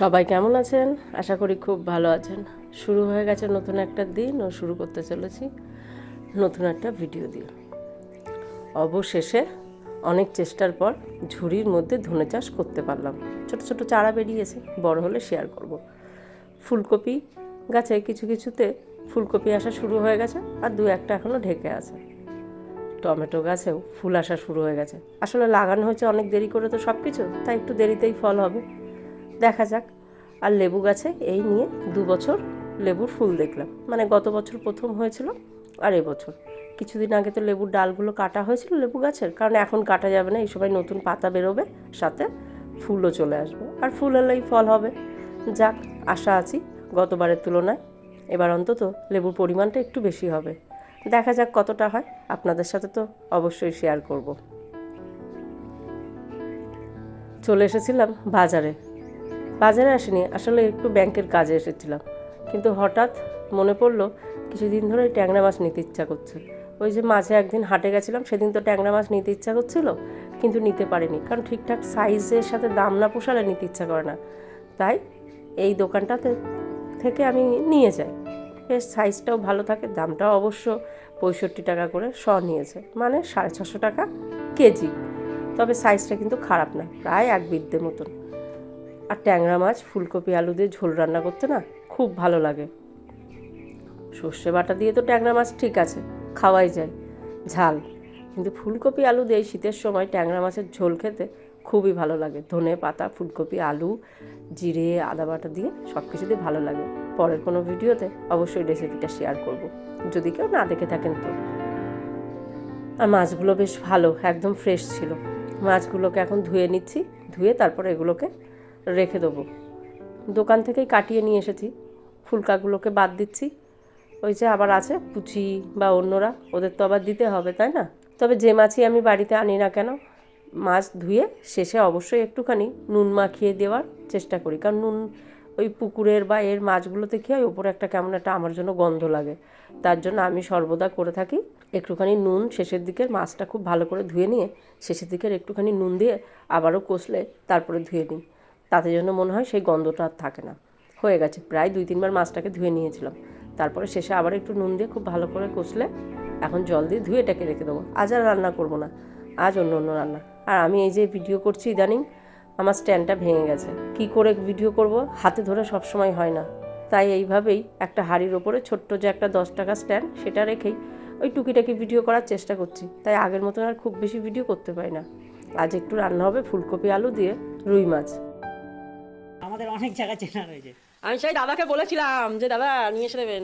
সবাই কেমন আছেন? আশা করি খুব ভালো আছেন। শুরু হয়ে গেছে নতুন একটা দিন ও শুরু করতে চলেছি নতুন একটা ভিডিও দিয়ে। অবশেষে অনেক চেষ্টার পর ঝুড়ির মধ্যে ধনে চাষ করতে পারলাম। ছোট ছোট চারা বেরিয়েছে, বড় হলে শেয়ার করব। ফুলকপি গাছে কিছু কিছুতে ফুলকপি আসা শুরু হয়ে গেছে আর দু একটা এখনও ঢেকে আছে। টমেটো গাছেও ফুল আসা শুরু হয়ে গেছে। আসলে লাগানো হয়েছে অনেক দেরি করে তো সব কিছু তাই একটু দেরিতেই ফল হবে। দেখা যাক। আর লেবু গাছে এই নিয়ে দু বছর লেবুর ফুল দেখলাম। মানে গত বছর প্রথম হয়েছিল আর এবছর কিছুদিন আগে তো লেবুর ডালগুলো কাটা হয়েছিল লেবু গাছের। কারণ এখন কাটা যাবে না, এই সময় নতুন পাতা বেরোবে, সাথে ফুলও চলে আসবে। আর ফুল হলেই ফল হবে। যাক, আশা আছি গতবারের তুলনায় এবার অন্তত লেবুর পরিমাণটা একটু বেশি হবে। দেখা যাক কতটা হয়, আপনাদের সাথে তো অবশ্যই শেয়ার করব। চলে এসেছিলাম বাজারে। বাজারে আসিনি, আসলে একটু ব্যাংকের কাজে এসেছিলাম। কিন্তু হঠাৎ মনে পড়ল, কিছুদিন ধরে ট্যাংরা মাছ নিতে ইচ্ছা করছে। ওই যে মাঝে একদিন হাটে গেছিলাম, সেদিন তো ট্যাংরা মাছ নিতে ইচ্ছা করছিল, কিন্তু নিতে পারিনি। কারণ ঠিকঠাক সাইজের সাথে দাম না পোষালে নিতে ইচ্ছা করে না। তাই এই দোকানটাতে থেকে আমি নিয়ে যাই। বেশ, সাইজটাও ভালো থাকে, দামটাও অবশ্য পঁয়ষট্টি টাকা করে শ নিয়েছে। মানে সাড়ে ছশো টাকা কেজি। তবে সাইজটা কিন্তু খারাপ না, প্রায় এক বিদ্যে মতন। আর ট্যাংরা মাছ, ফুলকপি, আলু দিয়ে ঝোল রান্না করতে না খুব ভালো লাগে। সর্ষে বাটা দিয়ে তো ট্যাংরা মাছ ঠিক আছে, খাওয়াই যায়। ঝাল, কিন্তু ফুলকপি, আলু দিয়ে শীতের সময় ট্যাংরা মাছের ঝোল খেতে খুবই ভালো লাগে। ধনে পাতা, ফুলকপি, আলু, জিরে, আদা বাটা দিয়ে সব কিছু দিয়ে ভালো লাগে। পরের কোনো ভিডিওতে অবশ্যই রেসিপিটা শেয়ার করব। যদি কেউ না দেখে থাকেন তো। আর মাছগুলো বেশ ভালো, একদম ফ্রেশ ছিল। মাছগুলোকে এখন ধুয়ে নিচ্ছি, ধুয়ে তারপরে এগুলোকে রেখে দেবো। দোকান থেকেই কাটিয়ে নিয়ে এসেছি। ফুলকাগুলোকে বাদ দিচ্ছি। ওই যে আবার আছে পুচি বা অন্যরা, ওদের তো আবার দিতে হবে, তাই না? তবে যে মাছই আমি বাড়িতে আনি না কেন, মাছ ধুয়ে শেষে অবশ্যই একটুখানি নুন মাখিয়ে দেওয়ার চেষ্টা করি। কারণ নুন ওই পুকুরের বা এর মাছগুলোতে খেয়ে ওপরে একটা কেমন একটা আমার জন্য গন্ধ লাগে। তার জন্য আমি সর্বদা করে থাকি একটুখানি নুন, শেষের দিকের মাছটা খুব ভালো করে ধুয়ে নিয়ে শেষের দিকের একটুখানি নুন দিয়ে আবারও কষলে তারপরে ধুয়ে নিই। তাতে জন্য মনে হয় সেই গন্ধটা আর থাকে না। হয়ে গেছে। প্রায় দুই তিনবার মাছটাকে ধুয়ে নিয়েছিলাম। তারপরে শেষে আবার একটু নুন দিয়ে খুব ভালো করে কষলে এখন জল দিয়ে ধুয়ে এটাকে রেখে দেবো। আজ আর রান্না করব না। আজ অন্য অন্য রান্না। আর আমি এই যে ভিডিও করছি ইদানিং, আমার স্ট্যান্ডটা ভেঙে গেছে। কি করে ভিডিও করব? হাতে ধরে সব সময় হয় না। তাই এইভাবেই একটা হাড়ির ওপরে ছোট্ট যে একটা দশ টাকা স্ট্যান্ড, সেটা রেখেই ওই টুকিটাকি ভিডিও করার চেষ্টা করছি। তাই আগের মতন আর খুব বেশি ভিডিও করতে পারি না। আজ একটু রান্না হবে ফুলকপি আলু দিয়ে রুই মাছ। আমাদের অনেক জায়গা চেনা রয়েছে আমি সেই দাদাকে বলেছিলাম যে দাদা নিয়ে এসে দেবেন।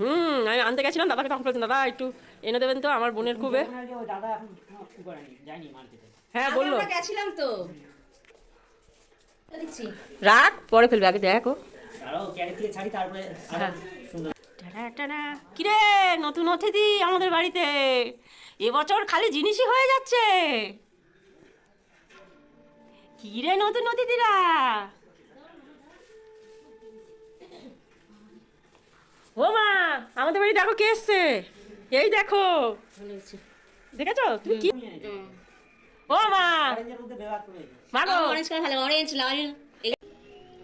হুম আমি আনতে গেছিলাম দাদাকে তখন বলেছেন দাদা একটু এনে দেবেন তো আমার বোনের খুবে। ওখানে যে ওই দাদা এখন ই করেনি যায়নি মার্কেটে হ্যাঁ বলল। গেছিলাম তো। রাখ পরে ফেলবে আগে দেখো। তারপরে কিরে নতুন অতিথি আমাদের বাড়িতে। এবছর খালি জিনিসই হয়ে যাচ্ছে। কিরে নতুন অতিথিরা? ও মা আমাদের বাড়ি দেখো কে এসছে। এই দেখো। দেখেছ? তুমি কি? ও মা। অরেঞ্জের মধ্যে ব্যবহার করে মা গো অরেঞ্জ কালার ভালো। অরেঞ্জ লাল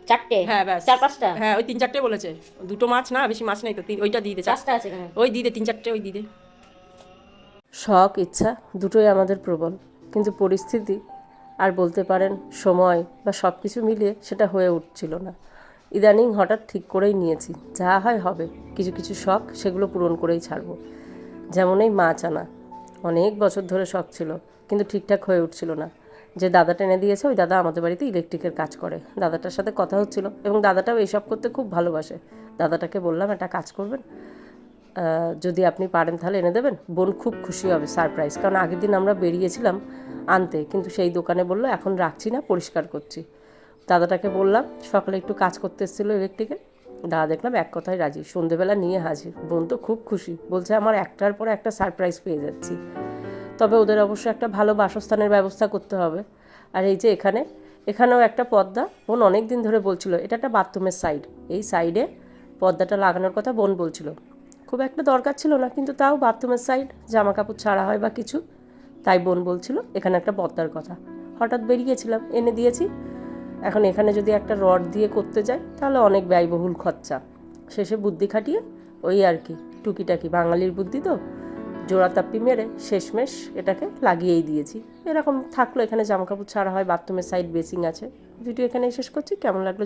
চারটে? হ্যাঁ ব্যাস। চার পাঁচটা? হ্যাঁ ওই তিন চারটে বলেছে। দুটো মাছ না বেশি মাছ নেই তো ওইটা দিয়ে দে চার- আছে ওই দিদে তিন চারটে ওই দিদে শখ ইচ্ছা দুটোই আমাদের প্রবল। কিন্তু পরিস্থিতি আর বলতে পারেন সময় বা সব কিছু মিলিয়ে সেটা হয়ে উঠছিল না। ইদানিং হঠাৎ ঠিক করেই নিয়েছি, যা হয় হবে। কিছু কিছু শখ সেগুলো পূরণ করেই ছাড়বো। যেমন এই মাছ আনা অনেক বছর ধরে শখ ছিল, কিন্তু ঠিকঠাক হয়ে উঠছিল না। যে দাদা টেনে দিয়েছে, ওই দাদা আমাদের বাড়িতে ইলেকট্রিকের কাজ করে। দাদাটার সাথে কথা হচ্ছিল এবং দাদাটাও এইসব করতে খুব ভালোবাসে। দাদাটাকে বললাম, একটা কাজ করবেন? যদি আপনি পারেন তাহলে এনে দেবেন। বোন খুব খুশি হবে সারপ্রাইজ কারণ আগের দিন আমরা বেরিয়েছিলাম আনতে, কিন্তু সেই দোকানে বলল, এখন রাখছি না, পরিষ্কার করছি। দাদাটাকে বললাম, সকালে একটু কাজ করতে এসেছিল ইলেকট্রিকের দাদা দেখলাম এক কথায় রাজি, সন্ধেবেলা নিয়ে হাজির। বোন তো খুব খুশি, বলছে, আমার একটার পর একটা সারপ্রাইজ পেয়ে যাচ্ছি। তবে ওদের অবশ্য একটা ভালো বাসস্থানের ব্যবস্থা করতে হবে। আর এই যে এখানে, এখানেও একটা পর্দা বোন অনেক দিন ধরে বলছিল, এটা একটা বাথরুমের সাইড এই সাইডে পর্দাটা লাগানোর কথা বোন বলছিল। খুব একটা দরকার ছিল না, কিন্তু তাও বাথরুমের সাইড জামা কাপড় ছাড়া হয় বা কিছু, তাই বোন বলছিল, এখানে একটা পর্দার কথা। হঠাৎ বেরিয়েছিলাম, এনে দিয়েছি। এখন এখানে যদি একটা রড দিয়ে করতে যাই, তাহলে অনেক ব্যয়বহুল খরচা। শেষে বুদ্ধি খাটিয়ে ওই আর কি, টুকিটাকি বাঙালির বুদ্ধি তো, জোড়া তাপ্পি মেরে শেষমেশ এটাকে লাগিয়েই দিয়েছি। এরকম থাকল, এখানে জামাকাপড় ছাড়া হয়, বাথরুমের সাইড বেসিং আছে। ভিডিও এখানেই শেষ করছি, কেমন লাগল